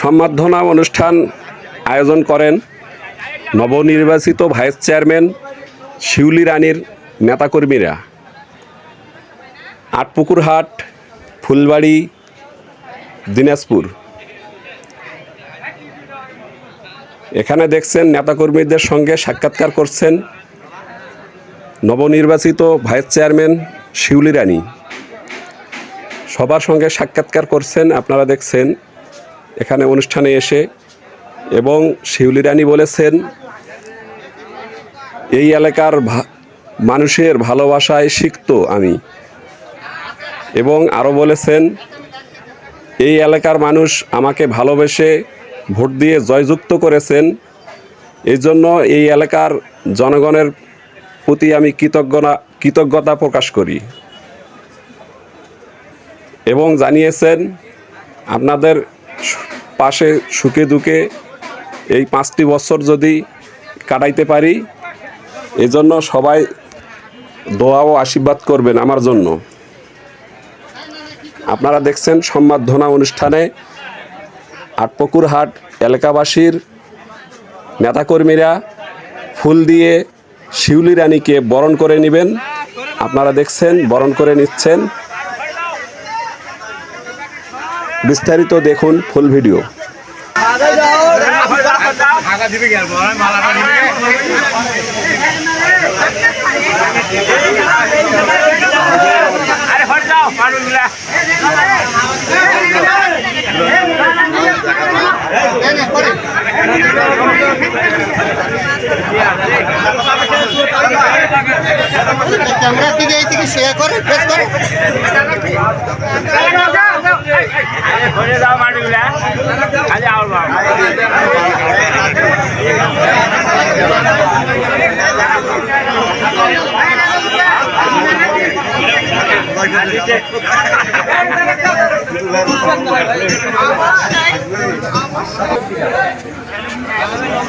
সম্বর্ধনা অনুষ্ঠান আয়োজন করেন নবনির্বাচিত ভাইস চেয়ারম্যান শিউলি রানীর নেতাকর্মীরা। আটপুকুরহাট, ফুলবাড়ি, দিনাজপুর। এখানে দেখছেন নেতাকর্মীদের সঙ্গে সাক্ষাৎকার করছেন নবনির্বাচিত ভাইস চেয়ারম্যান শিউলি রানী। সবার সঙ্গে সাক্ষাৎকার করছেন, আপনারা দেখছেন এখানে অনুষ্ঠানে এসে এবং শিউলি রানী বলেছেন, এই এলাকার মানুষের ভালোবাসায় শিখত আমি। এবং আরও বলেছেন, এই এলাকার মানুষ আমাকে ভালোবেসে ভোট দিয়ে জয়যুক্ত করেছেন। এই জন্য এই এলাকার জনগণের প্রতি আমি কৃতজ্ঞতা কৃতজ্ঞতা প্রকাশ করি। এবং জানিয়েছেন, আপনাদের পাশে সুখে দুঃখে এই পাঁচটি বছর যদি কাটাইতে পারি, এজন্য সবাই দোয়া ও আশীর্বাদ করবেন আমার জন্য। আপনারা দেখছেন সম্বর্ধনা অনুষ্ঠানে আটপুকুরহাট এলাকাবাসীর নেতাকর্মীরা ফুল দিয়ে শিউলি রানীকে বরণ করে নেবেন। আপনারা দেখছেন, বরণ করে নিচ্ছেন। বিস্তারিত দেখুন ফুল ভিডিও ক্যামেরা থেকে এই থেকে শেয়ার করে প্রেস করে। আরে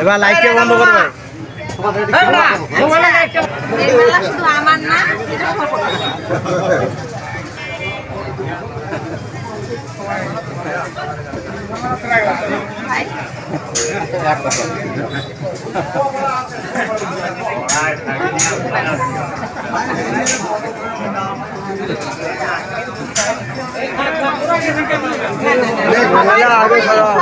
এবার লাইটটা বন্ধ করবে শুধু আমার না অনেক সুন্দর।